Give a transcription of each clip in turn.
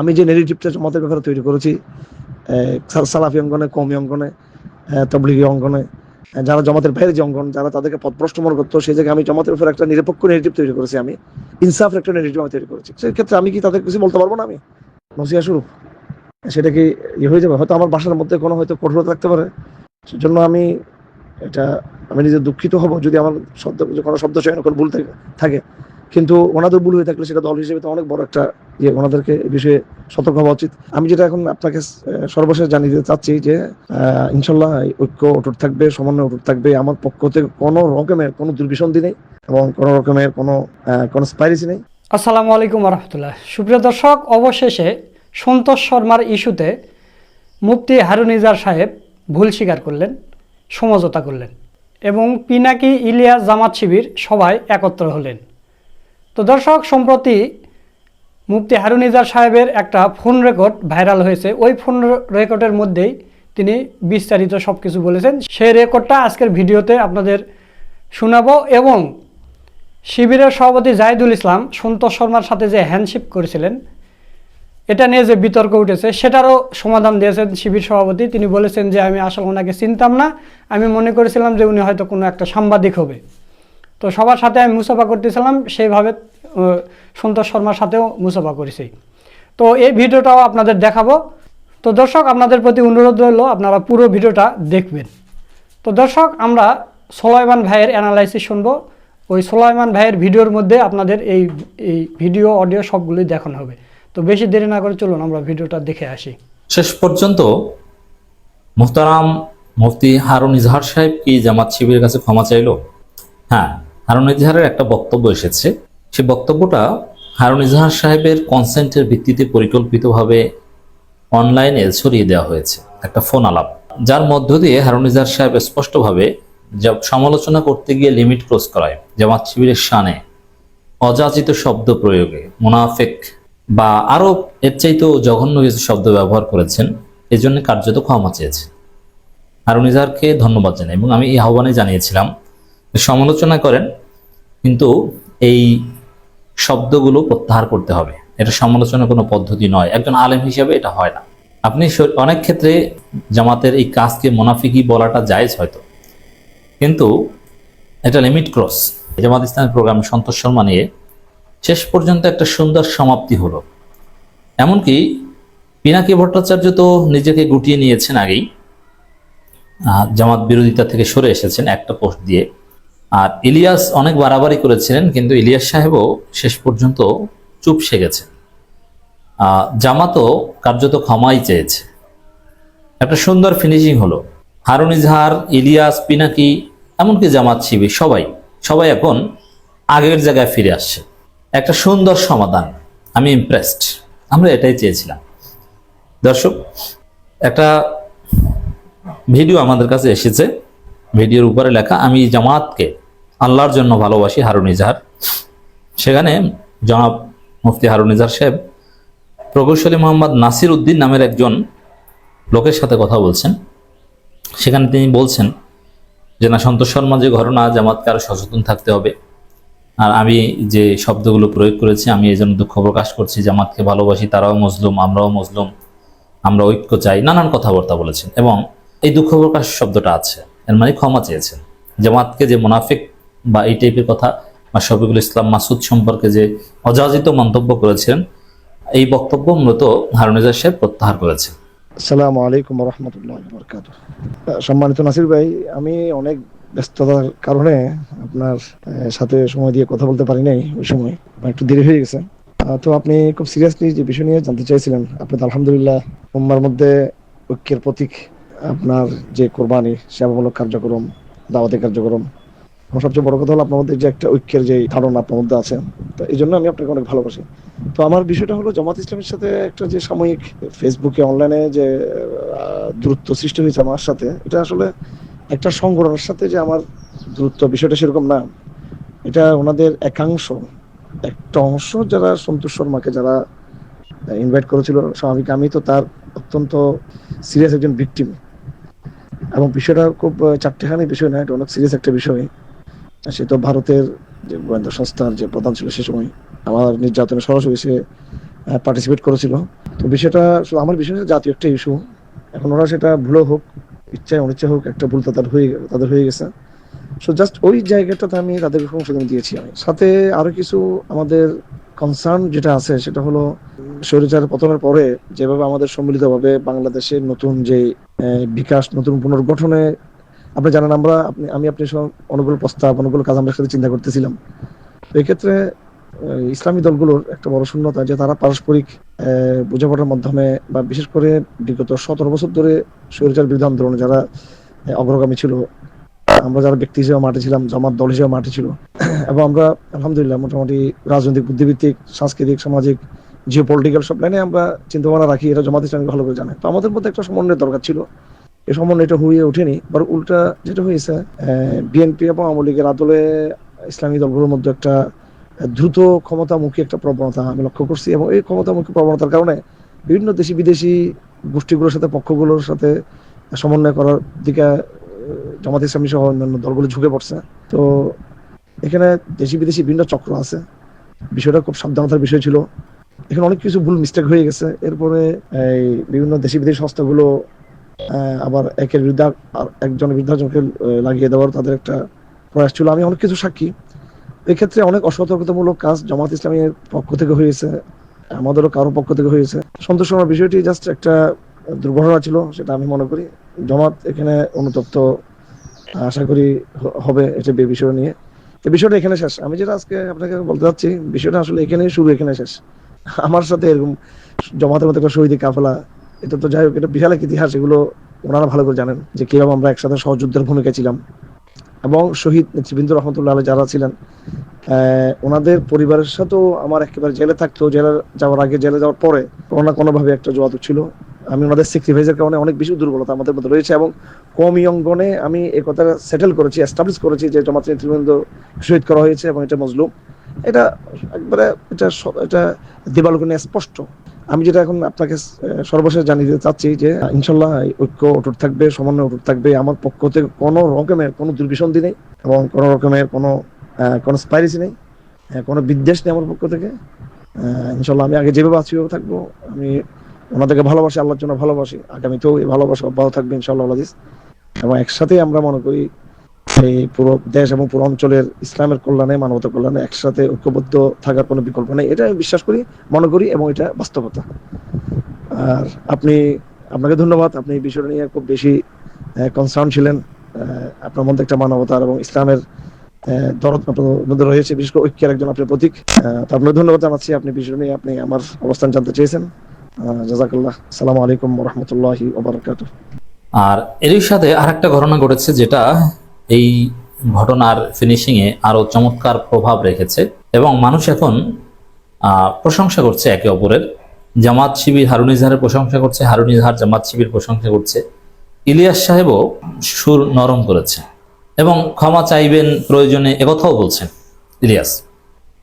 আমি যে নেগেটিভটা মতের ব্যাপারে তৈরি করেছি। সালাফি অঙ্গনে কমি অঙ্গনে তবলিগি অঙ্গনে যারা জমাতের বাইরে যে অঙ্গন, যারা তাদেরকে পথভ্রষ্ট মনে করতো, সেই জায়গায় আমি জমাতের উপর একটা নিরপেক্ষ নেগেটিভ তৈরি করেছি আমি। ইনসাফের একটা নেগেটিভ আমি তৈরি করেছি। সেই ক্ষেত্রে আমি কি তাদের কিছু বলতে পারব না আমি? নসিয়া স্বরূপ। সেটা কি ইয়ে হয়ে যাবে? হয়তো আমার বাসার মধ্যে কোনো হয়তো কঠোরতা থাকতে পারে। সেজন্য আমি এটা, আমি নিজে দুঃখিত হব যদি আমার শব্দ, কোনো শব্দ চয়ন করে ভুল থাকে। কিন্তু ওনাদের ভুল হয়ে থাকলে সেটা দল হিসেবে তো অনেক বড় একটা ইয়ে ওনাদেরকে এ বিষয়ে সতর্ক হওয়া উচিত। আমি যেটা এখন আপনাকে সর্বশেষ জানিয়ে দিতে চাচ্ছি যে ইনশাল্লাহ ঐক্য অটুট থাকবে, সমন্বয় অটুট থাকবে। আমার পক্ষ থেকে কোনো রকমের কোনো দুর্বিসন্ধি নেই এবং কোনো রকমের কোনো কোনো স্পাইরিসি নেই। আসসালামু আলাইকুম রহমতুল্লাহ সুপ্রিয় দর্শক, অবশেষে সন্তোষ শর্মার ইস্যুতে মুফতি হারুনিজার সাহেব ভুল স্বীকার করলেন, সমঝোতা করলেন এবং পিনাকি ইলিয়াস জামাত শিবির সবাই একত্র হলেন। তো দর্শক, সম্প্রতি মুফতি হারুনিজার সাহেবের একটা ফোন রেকর্ড ভাইরাল হয়েছে। ওই ফোন রেকর্ডের মধ্যেই তিনি বিস্তারিত সব কিছু বলেছেন। সেই রেকর্ডটা আজকের ভিডিওতে আপনাদের শোনাবো এবং শিবিরের সভাপতি জাহিদুল ইসলাম, সন্তোষ শর্মার সাথে যে হ্যান্ডশিপ করেছিলেন, এটা নিয়ে যে বিতর্ক উঠেছে, সেটারও সমাধান দিয়েছেন শিবির সভাপতি। তিনি বলেছেন যে, আমি আসলে ওনাকে চিনতাম না। আমি মনে করেছিলাম যে উনি হয়তো কোনো একটা সাংবাদিক হবে। তো সবার সাথে আমি মুসাফা করতেছিলাম, সেইভাবে সন্তোষ শর্মার সাথেও মুসাফা করেছি। তো এই ভিডিওটাও আপনাদের দেখাবো। তো দর্শক, আপনাদের প্রতি অনুরোধ রইল, আপনারা পুরো ভিডিওটা দেখবেন। তো দর্শক, আমরা সোলাইমান ভাইয়ের অ্যানালাইসিস শুনব। ওই সোলাইমান ভাইয়ের ভিডিওর মধ্যে আপনাদের এই এই ভিডিও অডিও সবগুলোই দেখানো হবে। তো বেশি দেরি না করে চলুন, আমরা ভিডিওটা দেখে আসি। শেষ পর্যন্ত মোহতারাম মুফতি হারুন ইজহার সাহেব কি জামাত শিবিরের কাছে ক্ষমা চাইলো? হ্যাঁ হারুন ইজহারের একটা বক্তব্য এসেছে। সে বক্তব্যটা হারুন ইজহার সাহেবের কনসেন্টের ভিত্তিতে পরিকল্পিতভাবে অনলাইনে ছড়িয়ে দেওয়া হয়েছে, একটা ফোন আলাপ। যার মধ্য দিয়ে হারুন ইজহার সাহেব স্পষ্টভাবে যা সমালোচনা করতে গিয়ে লিমিট ক্রস করায়, জামাত শিবিরের শানে অযাচিত শব্দ প্রয়োগে মুনাফেক বা আরও এর চাইতেও জঘন্য কিছু শব্দ ব্যবহার করেছেন এই জন্য কার্যত ক্ষমা চেয়েছে। হারুন ইজহারকে ধন্যবাদ জানাই এবং আমি এই আহ্বানে জানিয়েছিলাম, সমালোচনা করেন কিন্তু এই শব্দগুলো প্রত্যাহার করতে হবে। এটা সমালোচনা কোনো পদ্ধতি নয়। একজন আলেম হিসেবে এটা হয় না। আপনি অনেক ক্ষেত্রে জামাতের এই কাজকে মোনাফিকি বলাটা জায়েজ হয়তো। কিন্তু এটা লিমিট ক্রস জামাত ইসলামের প্রোগ্রাম সন্তোষ শর্মা নিয়ে শেষ পর্যন্ত একটা সুন্দর সমাপ্তি হলো। এমনকি পিনাকি ভট্টাচার্য তো নিজেকে গুটিয়ে নিয়েছেন আগেই। জামাত বিরোধিতা থেকে সরে এসেছেন একটা পোস্ট দিয়ে। আর ইলিয়াস অনেক বাড়াবাড়ি করেছিলেন কিন্তু ইলিয়াস সাহেবও শেষ পর্যন্ত চুপ সে গেছে। আহ, জামাতও কার্যত ক্ষমাই চেয়েছে। একটা সুন্দর ফিনিশিং হলো। হারুন ইজহার ইলিয়াস পিনাকি এমনকি জামাত শিবির সবাই সবাই এখন আগের জায়গায় ফিরে আসছে। একটা সুন্দর সমাধান। আমি ইমপ্রেসড আমরা এটাই চেয়েছিলাম। দর্শক একটা ভিডিও আমাদের কাছে এসেছে। ভিডিওর উপরে লেখা আমি জামাতকে আল্লাহর জন্য ভালোবাসি হারুন ইজহার সেখানে জনাব মুফতি হারুন ইজহার সাহেব প্রকৌশলী মোহাম্মদ নাসির উদ্দিন নামের একজন লোকের সাথে কথা বলছেন। সেখানে তিনি বলছেন যে, না, সন্তোষ শর্মা, যে ঘটনা জামাতকে আরও সচেতন থাকতে হবে। আর আমি যে শব্দগুলো প্রয়োগ করেছি, আমি এই জন্য দুঃখ প্রকাশ করছি জামাতকে ভালোবাসি, তারাও মজলুম, আমরাও মজলুম, আমরা ঐক্য চাই। নানান কথাবার্তা বলেছেন এবং এই দুঃখ প্রকাশ শব্দটা আছে। এর মানে ক্ষমা চেয়েছেন। জামাতকে যে মুনাফিক বা এই টাইপের কথা বা শফিকুল ইসলাম মাসুদ সম্পর্কে যে অযাচিত মন্তব্য করেছেন, এই বক্তব্য মূলত হারুনিজার সাহেব প্রত্যাহার করেছেন। আসসালামু আলাইকুম রহমতুল্লাহ বরকাত সম্মানিত নাসির ভাই, আমি অনেক ব্যস্ততার কারণে আপনার সাথে সময় দিয়ে কথা বলতে পারি নাই ওই সময় একটু দেরি হয়ে গেছে। তো আপনি খুব সিরিয়াসলি যে বিষয় নিয়ে জানতে চাইছিলেন, আপনি আলহামদুলিল্লাহ উম্মার মধ্যে ঐক্যের প্রতীক। আপনার যে কোরবানি, সেবামূলক কার্যক্রম দাওয়াতি কার্যক্রম আমার সবচেয়ে বড় কথা হলো মধ্যে যে একটা ঐক্যের যে ধারণা আপনার মধ্যে আছে। তো এই জন্য আমি আপনাকে অনেক ভালোবাসি। তো আমার বিষয়টা হলো জামাত ইসলামের সাথে একটা যে সাময়িক ফেসবুকে অনলাইনে যে দূরত্ব সৃষ্টি হয়েছে আমার সাথে, এটা আসলে একটা সংগঠনের সাথে যে আমার দূরত্ব বিষয়টা সেরকম না। এটা ওনাদের একাংশ। একটা অংশ যারা সন্তোষ শর্মাকে যারা ইনভাইট করেছিল স্বাভাবিক আমি, তো তার অত্যন্ত সিরিয়াস একজন ভিকটিম এবং বিষয়টা খুব চারটেখানি বিষয় না এটা অনেক সিরিয়াস একটা বিষয়। সে তো ভারতের যে গোয়েন্দা সংস্থার যে প্রধান ছিল সে সময় আমার নির্যাতনে সরাসরি সে পার্টিসিপেট করেছিল। তো বিষয়টা শুধু আমার বিষয় জাতীয় একটা ইস্যু এখন ওরা সেটা ভুলও হোক, ইচ্ছায় অনিচ্ছা হোক, একটা ভুল তাদের হয়ে তাদের হয়ে গেছে। সো জাস্ট ওই জায়গাটাতে আমি তাদেরকে সংশোধন দিয়েছি আমি। সাথে আরও কিছু আমাদের কনসার্ন যেটা আছে, সেটা হলো শরীরচার পতনের পরে যেভাবে আমাদের সম্মিলিতভাবে বাংলাদেশের নতুন যে বিকাশ, নতুন পুনর্গঠনে আপনি জানেন, আমরা আপনি আমি আপনি সব অনুকূল প্রস্তাব, অনুকূল কাজ আমরা একসাথে চিন্তা করতেছিলাম। তো এক্ষেত্রে ইসলামী দলগুলোর একটা বড় শূন্যতা যে তারা পারস্পরিক বোঝাপড়ার মাধ্যমে বা বিশেষ করে বিগত সতেরো বছর ধরে স্বৈরাচার বিরুদ্ধে আন্দোলনে যারা অগ্রগামী ছিল, আমরা যারা ব্যক্তি হিসেবে মাঠে ছিলাম, জামাত দল হিসেবে মাঠে ছিল, এবং আমরা, আলহামদুলিল্লাহ, মোটামুটি রাজনৈতিক বুদ্ধিভিত্তিক সাংস্কৃতিক, সামাজিক জিও পলিটিক্যাল সব লাইনে আমরা চিন্তা ভাবনা রাখি, এটা জামাত ভালো করে জানে। তো আমাদের মধ্যে একটা সমন্বয়ের দরকার ছিল। এই সমন্বয়টা হয়ে ওঠেনি, বরং উল্টা যেটা হয়েছে বিএনপি এবং আওয়ামী লীগের আদলে ইসলামী দলগুলোর মধ্যে একটা দ্রুত ক্ষমতামুখী একটা প্রবণতা আমি লক্ষ্য করছি এবং এই ক্ষমতামুখী প্রবণতার কারণে বিভিন্ন দেশি বিদেশি গোষ্ঠীগুলোর সাথে, পক্ষগুলোর সাথে সমন্বয় করার দিকে জামাত ইসলামী সহ অন্যান্য দলগুলো ঝুঁকে পড়ছে। তো এখানে দেশি বিদেশি বিভিন্ন চক্র আছে। বিষয়টা খুব সাবধানতার বিষয় ছিল। এখানে অনেক কিছু ভুল মিস্টেক হয়ে গেছে। এরপরে, এই বিভিন্ন দেশি বিদেশি সংস্থাগুলো আবার একের আর একজনের বিরুদ্ধে লাগিয়ে দেওয়ার তাদের একটা প্রয়াস ছিল। আমি অনেক কিছু সাক্ষী। এক্ষেত্রে অনেক অসতর্কতামূলক কাজ জামাত ইসলামের পক্ষ থেকে হয়েছে, আমাদেরও কারও পক্ষ থেকে হয়েছে। সন্তোষ হওয়ার বিষয়টি জাস্ট একটা দুর্ঘটনা ছিল, সেটা আমি মনে করি। জামাত এখানে অনুতপ্ত, আশা করি হবে এটা বিষয় নিয়ে। এই বিষয়টা এখানে শেষ। আমি যেটা আজকে আপনাকে বলতে চাচ্ছি বিষয়টা আসলে এখানে শুরু, এখানে শেষ। আমার সাথে এরকম জমাতের মতো একটা শহীদ কাফেলা এটা তো যাই হোক, এটা বিশাল এক ইতিহাস, এগুলো ওনারা ভালো করে জানেন যে কীভাবে আমরা একসাথে সহযুদ্ধের ভূমিকা ছিলাম। এবং শহীদ নেতৃবৃন্দ রহমতুল্লাহ আলাইহি যারা ছিলেন ওনাদের পরিবারের সাথেও আমার একেবারে জেলে থাকতো জেলে যাওয়ার আগে, জেলে যাওয়ার পরে কোনো না কোনোভাবে একটা যোগাযোগ ছিল। আমি ওনাদের স্যাক্রিফাইসের কারণে অনেক বেশি দুর্বলতা আমাদের মধ্যে রয়েছে এবং কম অঙ্গনে আমি এই কথা সেটেল করেছি এস্টাবলিশ করেছি যে জমাত নেতৃবৃন্দ শহীদ করা হয়েছে এবং এটা মজলুম। এটা একবারে, এটা এটা দেবালোকনে স্পষ্ট। আমি যেটা এখন আপনাকে সর্বশেষ জানিয়ে দিতে চাচ্ছি যে, ইনশাল্লাহ ঐক্য অটুট থাকবে, সমন্বয় অটুট থাকবে। আমার পক্ষ থেকে কোনো রকমের কোনো দুর্বিসন্ধি নেই এবং কোনো রকমের কোনো কোনো স্পাইরিসি নেই। কোনো বিদ্বেষ নেই আমার পক্ষ থেকে। ইনশাল্লাহ আমি আগে যেভাবে আছি থাকব। আমি ওনাদেরকে ভালোবাসি, আল্লাহর জন্য ভালোবাসি। আগামীতেও এই ভালোবাসা অব্যাহত থাকবে, ইনশাল্লাহ, আল্লাহ এবং একসাথে আমরা মনে করি এই পুরো দেশ এবং পুরো অঞ্চলের ইসলামের কল্যাণে মানবতা কল্যাণে একসাথে ঐক্যবদ্ধ থাকার কোনো বিকল্প নেই। এটা আমি বিশ্বাস করি, মনে করি এবং এটা বাস্তবতা। আর আপনি, আপনাকে ধন্যবাদ, আপনি বিষয়টা নিয়ে খুব বেশি কনসার্ন ছিলেন। আপনার মধ্যে একটা মানবতার এবং ইসলামের দরদ আপনার মধ্যে রয়েছে, বিশেষ করে ঐক্যের একজন আপনার প্রতীক। আপনাকে ধন্যবাদ জানাচ্ছি, আপনি বিষয় নিয়ে আপনি আমার অবস্থান জানতে চেয়েছেন। জাজাকাল্লাহ। সালাম আলাইকুম রহমতুল্লাহি আর এরই সাথে আরেকটা ঘটনা ঘটেছে, যেটা এই ঘটনার ফিনিশিংয়ে আরও চমৎকার প্রভাব রেখেছে এবং মানুষ এখন প্রশংসা করছে একে অপরের। জামাত শিবির হারুন ইজহারের প্রশংসা করছে, হারুন ইজহার জামাত শিবির প্রশংসা করছে। ইলিয়াস সাহেবও সুর নরম করেছে এবং ক্ষমা চাইবেন প্রয়োজনে একথাও বলছেন ইলিয়াস।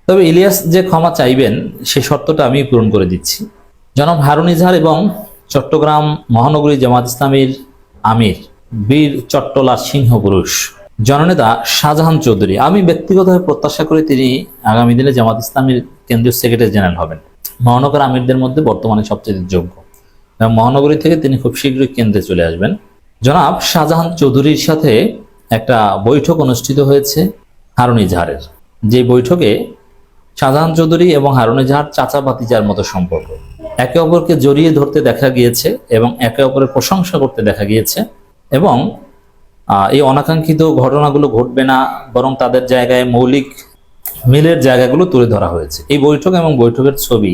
তবে ইলিয়াস যে ক্ষমা চাইবেন, সে শর্তটা আমি পূরণ করে দিচ্ছি। জনাব হারুন ইজহার এবং চট্টগ্রাম মহানগরী জামাত ইসলামীর আমির বীর চট্টলা সিংহ পুরুষ। জননেতা শাহজাহান চৌধুরী। আমি ব্যক্তিগতভাবে প্রত্যাশা করি তিনি আগামী দিনে জামাত ইসলামীর কেন্দ্রীয় সেক্রেটারি জেনারেল হবেন। মহানগর আমিরদের মধ্যে বর্তমানে সবচেয়ে যোগ্য। এবং মহানগরী থেকে তিনি খুব শীঘ্রই কেন্দ্রে চলে আসবেন। জনাব শাহজাহান চৌধুরীর সাথে একটা বৈঠক অনুষ্ঠিত হয়েছে হারুন ইজহারের। যে বৈঠকে শাহজাহান চৌধুরী এবং হারুন ইজহার চাচা ভাতিজার মতো সম্পর্ক। একে অপরকে জড়িয়ে ধরতে দেখা গিয়েছে এবং একে অপরের প্রশংসা করতে দেখা গিয়েছে। এবং এই অনাকাঙ্ক্ষিত ঘটনাগুলো ঘটবে না, বরং তাদের জায়গায় মৌলিক মিলের জায়গাগুলো তুলে ধরা হয়েছে। এই বৈঠক এবং বৈঠকের ছবি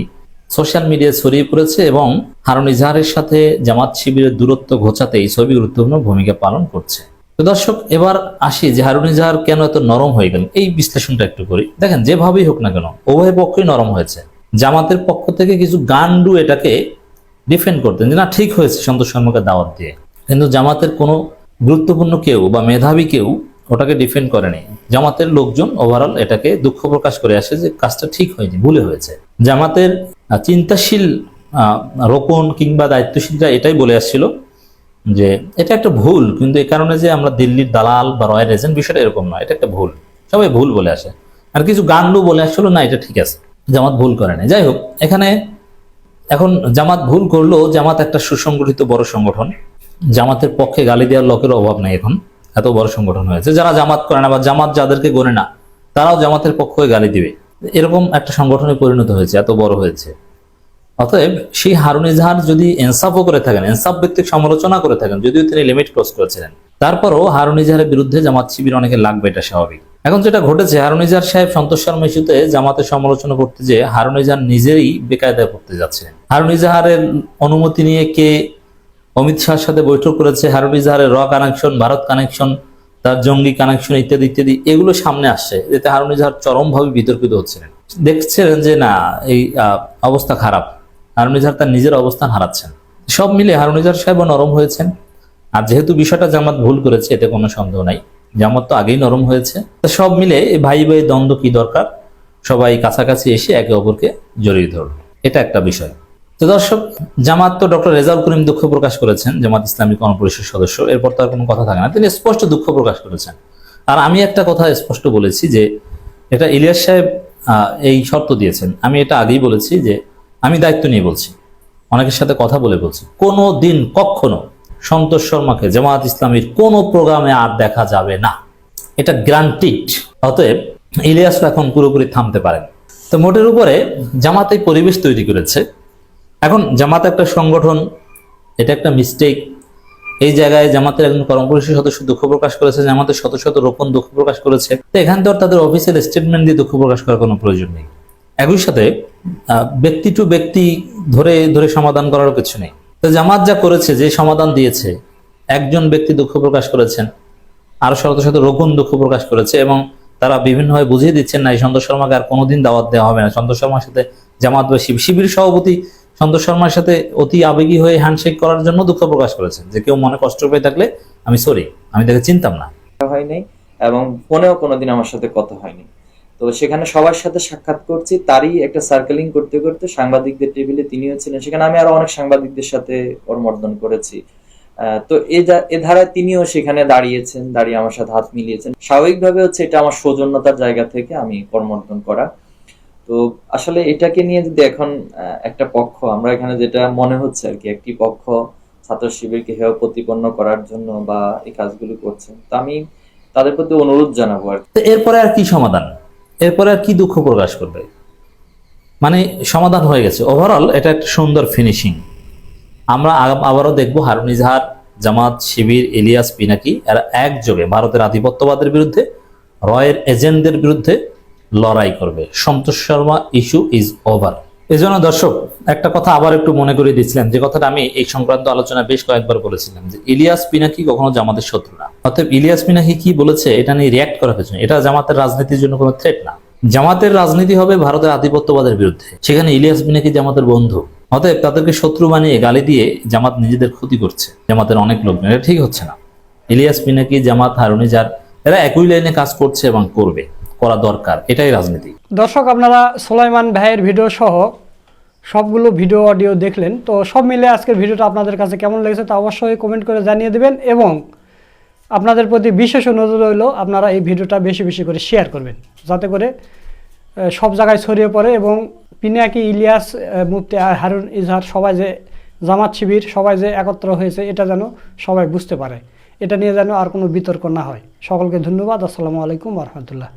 সোশ্যাল মিডিয়ায় ছড়িয়ে পড়েছে এবং হারুন ইজহারের সাথে জামাত শিবিরের দূরত্ব ঘোচাতে এই ছবি গুরুত্বপূর্ণ ভূমিকা পালন করছে। তো দর্শক, এবার আসি যে হারুন ইজহার কেন এত নরম হয়ে গেল? এই বিশ্লেষণটা একটু করি। দেখেন, যেভাবেই হোক না কেন, উভয় পক্ষই নরম হয়েছে। জামাতের পক্ষ থেকে কিছু গান্ডু এটাকে ডিফেন্ড করতেন যে, না, ঠিক হয়েছে সন্তোষ শর্মাকে দাওয়াত দিয়ে। কিন্তু জামাতের কোনো গুরুত্বপূর্ণ কেউ বা মেধাবী কেউ ওটাকে ডিফেন্ড করেনি। জামাতের লোকজন ওভারঅল এটাকে দুঃখ প্রকাশ করে আসে যে কাজটা ঠিক হয়নি, ভুলে হয়েছে। জামাতের চিন্তাশীল রোপণ কিংবা দায়িত্বশীলরা এটাই বলে আসছিল যে এটা একটা ভুল, কিন্তু এই কারণে যে আমরা দিল্লির দালাল বা রয়্যাল এজেন্ট বিষয়টা এরকম নয়, এটা একটা ভুল। সবাই ভুল বলে আসে। আর কিছু গান্ডু বলে আসছিল, না, এটা ঠিক আছে, জামাত ভুল করে না যাই হোক, এখানে এখন জামাত ভুল করল জামাত একটা সুসংগঠিত বড় সংগঠন। জামাতের পক্ষে গালি দেওয়ার লোকের অভাব নেই এখন। এত বড় সংগঠন হয়েছে। যারা জামাত করে না বা জামাত যাদেরকে গনে না, তারাও জামাতের পক্ষ হয়ে গালি দিবে। এরকম একটা সংগঠনে পরিণত হয়েছে, এত বড় হয়েছে। অতএব সেই হারুন ইজাহার যদি এনসাফও করে থাকেন এনসাফ ব্যক্তিক সমালোচনা করে থাকেন, যদিও তিনি লিমিট ক্রস করেছিলেন, তারপরও হারুন ইজাহারের বিরুদ্ধে জামাত শিবির অনেকে লাগবে, এটা স্বাভাবিক। এখন যেটা ঘটেছে, হারুন ইজাহার সাহেব সন্তোষ শর্মা ইস্যুতে জামাতের সমালোচনা করতে যে হারুন ইজাহার নিজেই বেকায়দায় পড়তে যাচ্ছিলেন। হারুন ইজাহারের অনুমতি নিয়ে কে অমিত শাহের সাথে বৈঠক করেছে হারুন ইজাহারের র কানেকশন ভারত কানেকশন তার জঙ্গি কানেকশন ইত্যাদি ইত্যাদি। এগুলো সামনে আসছে, এতে হারুন ইজাহার চরমভাবে বিতর্কিত হচ্ছিলেন। দেখছিলেন যে না, এই অবস্থা খারাপ। হারুন ইজাহার তার নিজের অবস্থান হারাচ্ছেন। সব মিলে হারুন ইজাহার সাহেবও নরম হয়েছেন। আর যেহেতু বিষয়টা জামাত ভুল করেছে, এতে কোনো সন্দেহ নাই। জামাত তো আগেই নরম হয়েছে। সব মিলে ভাই ভাই দ্বন্দ্ব কি দরকার? সবাই কাছাকাছি এসে একে অপরকে জড়িয়ে ধরল। এটা একটা বিষয়। তো দর্শক, জামাত তো ডক্টর রেজাউল করিম দুঃখ প্রকাশ করেছেন, জামাত ইসলামী গণপরিষদ সদস্য। এরপর তার কোনো কথা থাকে না। তিনি স্পষ্ট দুঃখ প্রকাশ করেছেন। আর আমি একটা কথা স্পষ্ট বলেছি যে, এটা ইলিয়াস সাহেব এই শর্ত দিয়েছেন। আমি এটা আগেই বলেছি যে, আমি দায়িত্ব নিয়ে বলছি। অনেকের সাথে কথা বলে বলছি। কোনো দিন কখনো সন্তোষ শর্মাকে জামাত ইসলামীর কোনো প্রোগ্রামে আর দেখা যাবে না। এটা গ্রান্টিড। অতএব ইলিয়াস এখন পুরোপুরি থামতে পারেন। তো মোটের উপরে জামাত এই পরিবেশ তৈরি করেছে। এখন জামাত একটা সংগঠন, এটা একটা মিস্টেক এই জায়গায় জামাতের একজন কর্মপরিষদ সদস্য দুঃখ প্রকাশ করেছে, জামাতের শত শত রোপণ দুঃখ প্রকাশ করেছে। তো এখান থেকে তাদের অফিসিয়াল স্টেটমেন্ট দিয়ে দুঃখ প্রকাশ করার কোনো প্রয়োজন নেই। একই সাথে ব্যক্তি টু ব্যক্তি ধরে ধরে সমাধান করারও কিছু নেই। তো জামাত যা করেছে, যে সমাধান দিয়েছে, একজন ব্যক্তি দুঃখ প্রকাশ করেছেন, আরও শত শত রোপণ দুঃখ প্রকাশ করেছে এবং তারা বিভিন্নভাবে বুঝিয়ে দিচ্ছেন না, এই সন্তোষ শর্মাকে আর কোনোদিন দাওয়াত দেওয়া হবে না। সন্তোষ শর্মার সাথে জামাত বা শিবির সভাপতি সন্তোষ শর্মার সাথে অতি আবেগী হয়ে হ্যান্ডশেক করার জন্য দুঃখ প্রকাশ করেছেন। যে কেউ মনে কষ্ট পেয়ে থাকলে আমি সরি আমি তাকে চিনতাম না। এবং ফোনেও কোনোদিন আমার সাথে কথা হয়নি। তো সেখানে সবার সাথে সাক্ষাৎ করছি, তারই একটা সার্কেলিং করতে করতে সাংবাদিকদের টেবিলে তিনিও ছিলেন। সেখানে আমি আরও অনেক সাংবাদিকদের সাথে কর্মর্দন করেছি। তো এ ধারায় তিনিও সেখানে দাঁড়িয়েছেন, দাঁড়িয়ে আমার সাথে হাত মিলিয়েছেন। স্বাভাবিকভাবে হচ্ছে এটা আমার সৌজন্যতার জায়গা থেকে আমি কর্মর্দন করা। তো আসলে এটাকে নিয়ে যদি এখন একটা পক্ষ, আমরা এখানে যেটা মনে হচ্ছে আর কি, একটি পক্ষ ছাত্র শিবিরকে হেয় প্রতিপন্ন করার জন্য বা এই কাজগুলো করছে, তো আমি তাদের প্রতি অনুরোধ জানাব আর কি। এরপরে আর কি সমাধান? এরপরে আর কি দুঃখ প্রকাশ করবে? মানে সমাধান হয়ে গেছে। ওভারঅল এটা একটা সুন্দর ফিনিশিং আমরা আবারও দেখব হারুন ইজহার, জামাত, শিবির, ইলিয়াস, পিনাকি, এরা একযোগে ভারতের আধিপত্যবাদের বিরুদ্ধে, রয়ের এজেন্টদের বিরুদ্ধে লড়াই করবে। Santosh Sharma, issue is over. এই জন্য দর্শক, একটা কথা আবার একটু মনে করে দিচ্ছিলাম। যে কথাটা আমি এই সংক্রান্ত আলোচনা বেশ কয়েকবার বলেছিলাম যে ইলিয়াস পিনাকি কখনো জামাতের শত্রু না। অর্থাৎ ইলিয়াস পিনাকি কি বলেছে, এটা নিয়ে রিয়াক্ট করার পেছনে এটা জামাতের রাজনীতির জন্য কোনো থ্রেট না। জামাতের রাজনীতি হবে ভারতের আধিপত্যবাদের বিরুদ্ধে। সেখানে ইলিয়াস পিনাকি জামাতের বন্ধু। অতএব তাদেরকে শত্রু বানিয়ে গালি দিয়ে জামাত নিজেদের ক্ষতি করছে। জামাতের অনেক লোক এটা ঠিক হচ্ছে না। ইলিয়াস পিনাকি, জামাত, হারুনি যার এরা একই লাইনে কাজ করছে এবং করবে। করা দরকার, এটাই রাজনীতি। দর্শক, আপনারা সোলাইমান ভাইয়ের ভিডিও সহ সবগুলো ভিডিও অডিও দেখলেন, তো সব মিলে আজকের ভিডিওটা আপনাদের কাছে কেমন লেগেছে তা অবশ্যই কমেন্ট করে জানিয়ে দেবেন এবং আপনাদের প্রতি বিশেষ অনুরোধ রইল, আপনারা এই ভিডিওটা বেশি বেশি করে শেয়ার করবেন, যাতে করে সব জায়গায় ছড়িয়ে পড়ে এবং পিনাকি, ইলিয়াস মুফতি আর হারুন ইজহার সবাই যে জামাত শিবির, সবাই যে একত্র হয়েছে, এটা যেন সবাই বুঝতে পারে। এটা নিয়ে যেন আর কোনো বিতর্ক না হয়। সকলকে ধন্যবাদ। আসসালামু আলাইকুম রহমতুল্লাহ।